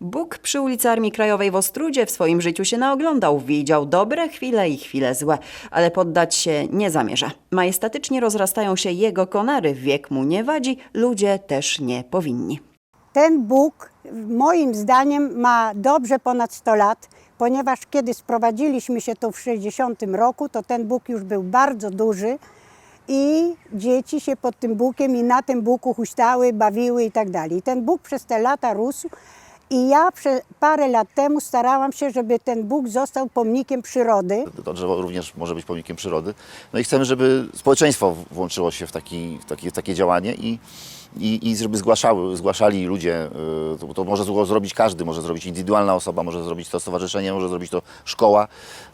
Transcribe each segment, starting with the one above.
Bóg przy ulicy Armii Krajowej w Ostrudzie w swoim życiu się naoglądał, widział dobre chwile i chwile złe, ale poddać się nie zamierza. Majestatycznie rozrastają się jego konary, wiek mu nie wadzi, ludzie też nie powinni. Ten Bóg moim zdaniem ma dobrze ponad 100 lat, ponieważ kiedy sprowadziliśmy się tu w 60 roku, to ten Bóg już był bardzo duży i dzieci się pod tym Bógiem i na tym Bógu huśtały, bawiły i tak dalej. Ten Bóg przez te lata rósł i ja parę lat temu starałam się, żeby ten Bóg został pomnikiem przyrody. To drzewo również może być pomnikiem przyrody. No i chcemy, żeby społeczeństwo włączyło się w, taki, w, takie, w takie działanie i, i, i żeby zgłaszały, zgłaszali ludzie. y, To, to może zrobić każdy, może zrobić indywidualna osoba, może zrobić to stowarzyszenie, może zrobić to szkoła.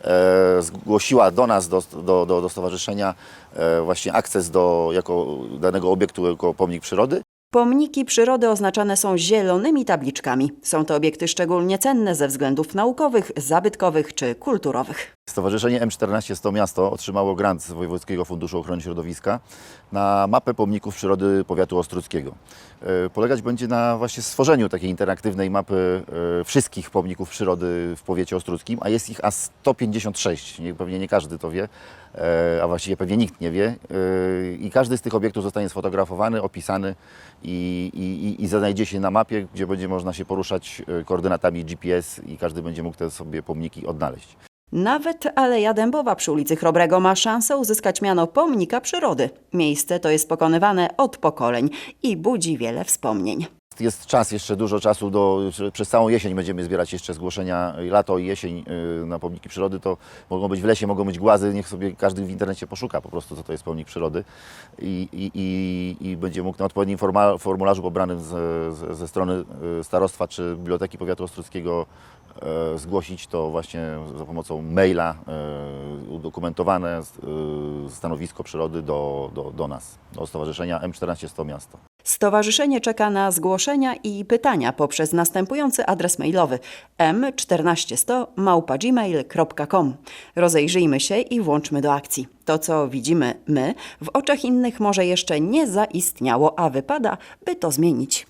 E, Zgłosiła do nas, do, do, do, do stowarzyszenia e, właśnie akces do jako danego obiektu jako pomnik przyrody. Pomniki przyrody oznaczane są zielonymi tabliczkami. Są to obiekty szczególnie cenne ze względów naukowych, zabytkowych czy kulturowych. Stowarzyszenie M14 100 Miasto otrzymało grant z Wojewódzkiego Funduszu Ochrony Środowiska na mapę pomników przyrody powiatu ostruckiego. E, Polegać będzie na właśnie stworzeniu takiej interaktywnej mapy e, wszystkich pomników przyrody w powiecie ostruckim, a jest ich aż 156. Nie, pewnie nie każdy to wie, e, a właściwie pewnie nikt nie wie. I każdy z tych obiektów zostanie sfotografowany, opisany i, i, i znajdzie się na mapie, gdzie będzie można się poruszać koordynatami GPS i każdy będzie mógł te sobie pomniki odnaleźć. Nawet Aleja Dębowa przy ulicy Chrobrego ma szansę uzyskać miano pomnika przyrody. Miejsce to jest pokonywane od pokoleń i budzi wiele wspomnień. Jest czas, jeszcze dużo czasu, do, przez całą jesień będziemy zbierać jeszcze zgłoszenia, y, lato i jesień y, na pomniki przyrody, to mogą być w lesie, mogą być głazy, niech sobie każdy w internecie poszuka po prostu, co to jest pomnik przyrody. I, i, i, będzie mógł na odpowiednim formularzu pobranym z, z, ze strony y, starostwa czy Biblioteki Powiatu Ostruckiego e, zgłosić to właśnie za pomocą maila e, udokumentowane e, stanowisko przyrody do, do, do nas, do Stowarzyszenia M14 100 Miasto. Stowarzyszenie czeka na zgłoszenia i pytania poprzez następujący adres mailowy m1400 małpa.gmail.com. Rozejrzyjmy się i włączmy do akcji. To, co widzimy my, w oczach innych może jeszcze nie zaistniało, a wypada, by to zmienić.